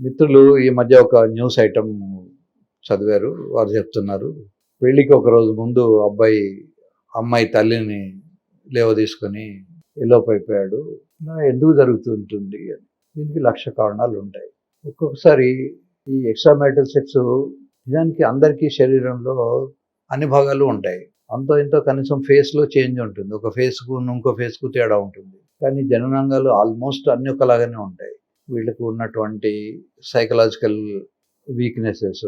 మిత్రులు ఈ మధ్య ఒక న్యూస్ ఐటమ్ చదివారు. వారు చెప్తున్నారు. పెళ్ళికి ఒక రోజు ముందు అబ్బాయి అమ్మాయి తల్లిని లేవదీసుకొని ఎలోప్ అయిపోయాడు ఎందుకు జరుగుతుంటుంది అని. దీనికి లక్ష కారణాలు ఉంటాయి. ఒక్కొక్కసారి ఈ ఎక్స్ట్రా మ్యారిటల్ సెక్స్ నిజానికి అందరికీ శరీరంలో అన్ని భాగాలు ఉంటాయి. అంతో ఇంతో కనీసం ఫేస్లో చేంజ్ ఉంటుంది. ఒక ఫేస్కు ఇంకో ఫేస్కు తేడా ఉంటుంది. కానీ జననాంగాలు ఆల్మోస్ట్ అన్ని ఒకలాగానే ఉంటాయి. వీళ్ళకు ఉన్నటువంటి సైకలాజికల్ వీక్నెసెస్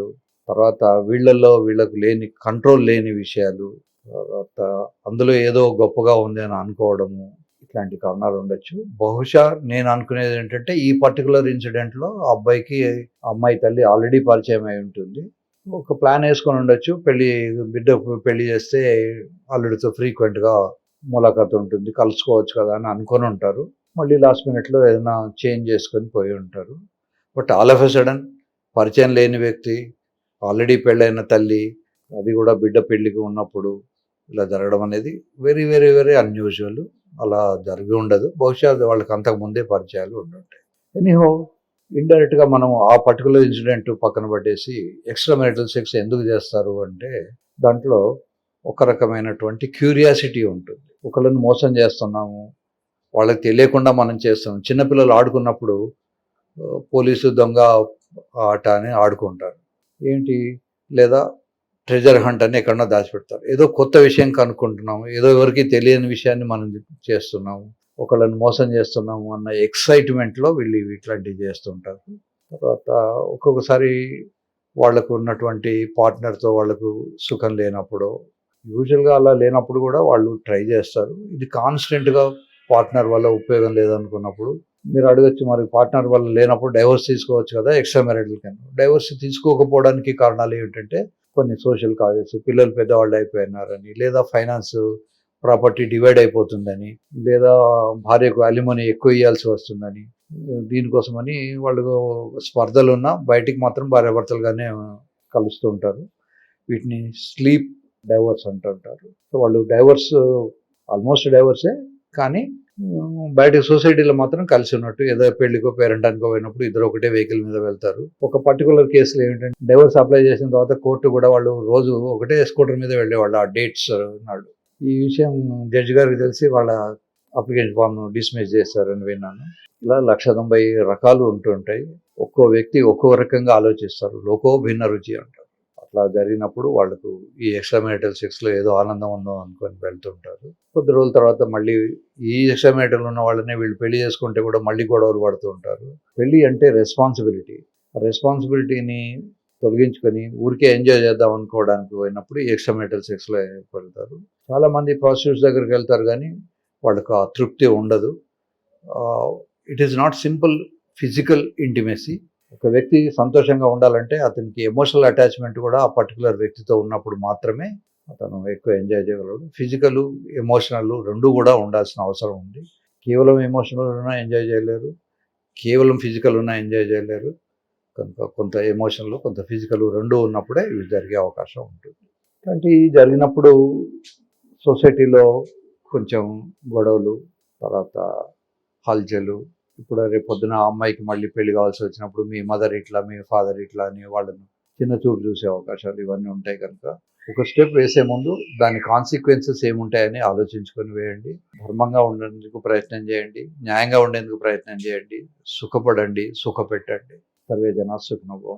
తర్వాత వీళ్ళల్లో వీళ్ళకు లేని కంట్రోల్ లేని విషయాలు తర్వాత అందులో ఏదో గొప్పగా ఉంది అని అనుకోవడము ఇట్లాంటి కారణాలు ఉండొచ్చు. బహుశా నేను అనుకునేది ఏంటంటే ఈ పర్టికులర్ ఇన్సిడెంట్లో అబ్బాయికి అమ్మాయి తల్లి ఆల్రెడీ పరిచయం అయి ఉంటుంది. ఒక ప్లాన్ వేసుకొని ఉండొచ్చు. పెళ్ళి బిడ్డ పెళ్ళి చేస్తే అల్లుడితో ఫ్రీక్వెంట్గా ములాఖాత్ ఉంటుంది. కలుసుకోవచ్చు కదా అని అనుకొని ఉంటారు. మళ్ళీ లాస్ట్ మినిట్లో ఏదైనా చేంజ్ చేసుకొని పోయి ఉంటారు. But all of a sudden పరిచయం లేని వ్యక్తి ఆల్రెడీ పెళ్ళైన తల్లి అది కూడా బిడ్డ పెళ్ళికి ఉన్నప్పుడు ఇలా జరగడం అనేది వెరీ వెరీ వెరీ అన్యూజువల్ అలా జరిగి ఉండదు. బహుశా వాళ్ళకి అంతకుముందే పరిచయాలు ఉండుంటాయి ఎనీహో ఇండైరెక్ట్గా మనం ఆ పర్టికులర్ ఇన్సిడెంట్ పక్కన పట్టేసి ఎక్స్ట్రా మెరిటల్ సెక్స్ ఎందుకు చేస్తారు అంటే దాంట్లో ఒక రకమైనటువంటి క్యూరియాసిటీ ఉంటుంది. ఒకళ్ళని మోసం చేస్తున్నాము వాళ్ళకి తెలియకుండా మనం చేస్తాం. చిన్నపిల్లలు ఆడుకున్నప్పుడు పోలీసు దొంగ ఆట అని ఆడుకుంటారు. ఏంటి? లేదా ట్రెజర్ హంట్ అని ఎక్కడన్నా దాచిపెడతారు. ఏదో కొత్త విషయం కనుక్కుంటున్నాము. ఏదో ఎవరికి తెలియని విషయాన్ని మనం చేస్తున్నాము. ఒకళ్ళని మోసం చేస్తున్నాము అన్న ఎక్సైట్మెంట్లో వీళ్ళు ఇట్లాంటివి చేస్తుంటారు. తర్వాత ఒక్కొక్కసారి వాళ్ళకు ఉన్నటువంటి పార్ట్నర్తో వాళ్ళకు సుఖం లేనప్పుడు యూజువల్గా అలా లేనప్పుడు కూడా వాళ్ళు ట్రై చేస్తారు. ఇది కాన్స్టెంట్గా పార్ట్నర్ వల్ల ఉపయోగం లేదనుకున్నప్పుడు మీరు అడగచ్చు మరి పార్ట్నర్ వల్ల లేనప్పుడు డైవర్స్ తీసుకోవచ్చు కదా ఎక్స్ట్రా మ్యారిటల్ కింద డైవర్స్ తీసుకోకపోవడానికి కారణాలు ఏమిటంటే కొన్ని సోషల్ కాజెస్ పిల్లలు పెద్దవాళ్ళు అయిపోయినారని లేదా ఫైనాన్స్ ప్రాపర్టీ డివైడ్ అయిపోతుందని లేదా భార్యకు అలిమనీ ఎక్కువ ఇవ్వాల్సి వస్తుందని దీనికోసమని వాళ్ళు స్పర్ధలు ఉన్నా బయటికి మాత్రం భార్యాభర్తలుగానే కలుస్తూ ఉంటారు. వీటిని స్లీప్ డైవర్స్ అంటుంటారు. సో వాళ్ళు డైవర్స్ ఆల్మోస్ట్ డైవర్సే కానీ బయటకు సొసైటీలో మాత్రం కలిసి ఉన్నట్టు ఏదో పెళ్ళికో పేరెంటానికో పోయినప్పుడు ఇద్దరు ఒకటే వెహికల్ మీద వెళ్తారు. ఒక పర్టికులర్ కేసులో ఏంటంటే డైవర్స్ అప్లై చేసిన తర్వాత కోర్టు కూడా వాళ్ళు రోజు ఒకటే స్కూటర్ మీద వెళ్ళేవాళ్ళు ఆ డేట్స్ నాడు ఈ విషయం జడ్జి గారికి తెలిసి వాళ్ళ అప్లికేషన్ ఫామ్ డిస్మిస్ చేస్తారని విన్నాను. ఇలా లక్ష తొంభై రకాలు ఉంటుంటాయి. ఒక్కో వ్యక్తి ఒక్కో రకంగా ఆలోచిస్తారు. లోకో భిన్న రుచి అంటారు. అట్లా జరిగినప్పుడు వాళ్ళకు ఈ ఎక్స్ట్రా సెక్స్లో ఏదో ఆనందం ఉందో అనుకొని వెళ్తుంటారు. కొద్ది రోజుల తర్వాత మళ్ళీ ఈ ఎక్స్ట్రా ఉన్న వాళ్ళనే వీళ్ళు పెళ్ళి చేసుకుంటే కూడా మళ్ళీ గొడవలు పడుతూ ఉంటారు. పెళ్ళి అంటే రెస్పాన్సిబిలిటీ. ఆ రెస్పాన్సిబిలిటీని తొలగించుకొని ఊరికే ఎంజాయ్ చేద్దాం అనుకోవడానికి పోయినప్పుడు ఈ ఎక్స్ట్రా సెక్స్లో వెళ్తారు. చాలామంది ప్రాసిక్యూట్స్ దగ్గరికి వెళ్తారు కానీ వాళ్ళకు ఆ తృప్తి ఉండదు. It is not simple physical intimacy. ఒక వ్యక్తి సంతోషంగా ఉండాలంటే అతనికి ఎమోషనల్ అటాచ్మెంట్ కూడా ఆ పర్టికులర్ వ్యక్తితో ఉన్నప్పుడు మాత్రమే అతను ఎక్కువ ఎంజాయ్ చేయగలడు. ఫిజికల్ ఎమోషనల్ రెండు కూడా ఉండాల్సిన అవసరం ఉంది. కేవలం ఎమోషనల్ ఉన్నా ఎంజాయ్ చేయలేరు. కేవలం ఫిజికల్ ఉన్నా ఎంజాయ్ చేయలేరు. కనుక కొంత ఎమోషనల్ కొంత ఫిజికల్ రెండు ఉన్నప్పుడే ఇవి జరిగే అవకాశం ఉంటుంది. అంటే జరిగినప్పుడు సొసైటీలో కొంచెం గొడవలు తర్వాత హల్చలు ఇప్పుడు రేపు పొద్దున అమ్మాయికి మళ్ళీ పెళ్ళి కావాల్సి వచ్చినప్పుడు మీ మదర్ ఇట్లా మీ ఫాదర్ ఇట్లా అని వాళ్ళను చిన్న చూపు చూసే అవకాశాలు ఇవన్నీ ఉంటాయి కనుక ఒక స్టెప్ వేసే ముందు దాని కాన్సిక్వెన్సెస్ ఏముంటాయని ఆలోచించుకొని వేయండి. ధర్మంగా ఉండేందుకు ప్రయత్నం చేయండి. న్యాయంగా ఉండేందుకు ప్రయత్నం చేయండి. సుఖపడండి. సుఖపెట్టండి. సర్వే జనా సుఖనభవం